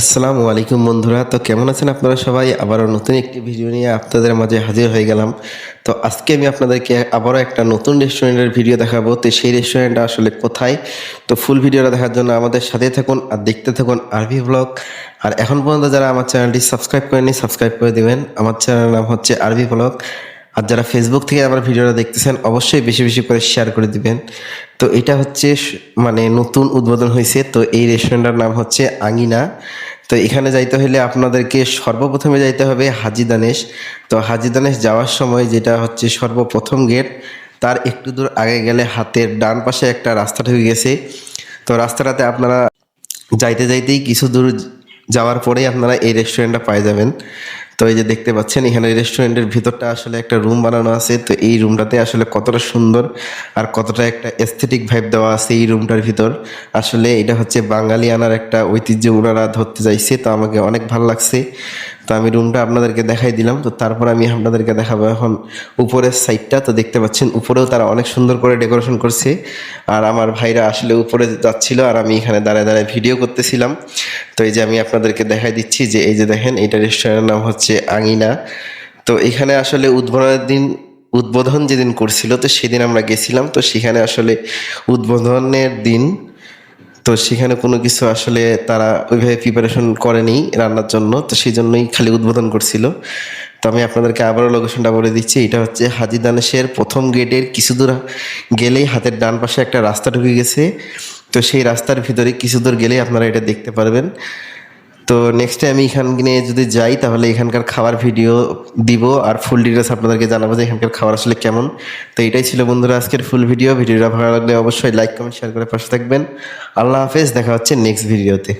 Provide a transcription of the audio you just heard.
আসসালামু আলাইকুম বন্ধুরা। তো কেমন আছেন আপনারা সবাই? আবারও নতুন একটি ভিডিও নিয়ে আপনাদের মাঝে হাজির হয়ে গেলাম। তো আজকে আমি আপনাদেরকে আবারও একটা নতুন রেস্টুরেন্টের ভিডিও দেখাবো। তো সেই রেস্টুরেন্টটা আসলে কোথায়? তো ফুল ভিডিওটা দেখার জন্য আমাদের সাথে থাকুন আর দেখতে থাকুন আরভি ব্লগ। আর এখন পর্যন্ত যারা আমার চ্যানেলটি সাবস্ক্রাইব করেনি সাবস্ক্রাইব করে দেবেন। আমার চ্যানেলের নাম হচ্ছে আরভি ব্লগ। আর যারা ফেসবুক থেকে আমার ভিডিওটা দেখতেছেন, অবশ্যই বেশি বেশি করে শেয়ার করে দিবেন। তো এটা হচ্ছে মানে নতুন উদ্বোধন হয়েছে। তো এই রেস্টুরেন্টটার নাম হচ্ছে আঙিনা। তো এখানে যাইতে হলে আপনাদেরকে সর্বপ্রথমে যাইতে হবে হাজি দানেশ। তো হাজি দানেশ যাওয়ার সময় যেটা হচ্ছে সর্বপ্রথম গেট তার একটু দূর আগে গেলে হাতের ডান পাশে একটা রাস্তা ঢুকে গেছে। তো রাস্তাটাতে আপনারা যাইতে যাইতেই কিছু দূর যাওয়ার পরেই আপনারা এই রেস্টুরেন্টটা পেয়ে যাবেন। তো এই যে দেখতে পাচ্ছেন, এখানে রেস্টুরেন্টের ভিতরটা আসলে একটা রুম বানানো আছে। তো এই রুমটাতে আসলে কতটা সুন্দর আর কতটা একটা এস্থেটিক ভাইব দেওয়া আছে এই রুমটার ভিতর। আসলে এটা হচ্ছে বাঙালি আনার একটা ঐতিহ্য ওনারা ধরতে চাইছে, তো আমাকে অনেক ভালো লাগছে। তো আমি রুমটা আপনাদেরকে দেখাই দিলাম। তো তারপর আমি আপনাদেরকে দেখাবো এখন উপরের সাইডটা। তো দেখতে পাচ্ছেন, উপরেও তারা অনেক সুন্দর করে ডেকোরেশন করছে। আর আমার ভাইরা আসলে উপরে যাচ্ছিল আর আমি এখানে দাঁড়ায় দাঁড়ায় ভিডিও করতেছিলাম। তো এই যে আমি আপনাদেরকে দেখাই দিচ্ছি যে এই যে দেখেন, এইটা রেস্টুরেন্টের নাম হচ্ছে আঙিনা। তো এখানে আসলে উদ্বোধনের দিন, উদ্বোধন যেদিন করছিল, তো সেদিন আমরা গেছিলাম। তো সেখানে আসলে উদ্বোধনের দিন তো সেখানে কোনো কিছু আসলে তারা ওইভাবে প্রিপারেশন করেনি রান্নার জন্য, তো সেই জন্যই খালি উদ্বোধন করছিল। তো আমি আপনাদেরকে আবারও লোকেশনটা বলে দিচ্ছি, এটা হচ্ছে হাজি দানেশের প্রথম গেটের কিছু দূর গেলেই হাতের ডান পাশে একটা রাস্তা ঢুকে গেছে। তো সেই রাস্তার ভিতরে কিছু দূর গেলেই আপনারা এটা দেখতে পারবেন। তো নেক্সট টাইম আমি এখানে যদি যাই, তাহলে এখানকার খাবার ভিডিও দিব আর ফুল ডিটেলস আপনাদেরকে জানাব যে এখানকার খাবার আসলে কেমন। তো এটাই ছিল বন্ধুরা আজকের ফুল ভিডিও ভিডিওটা ভালো লাগলে অবশ্যই লাইক কমেন্ট শেয়ার করে পাশে থাকবেন। আল্লাহ হাফেজ, দেখা হচ্ছে নেক্সট ভিডিওতে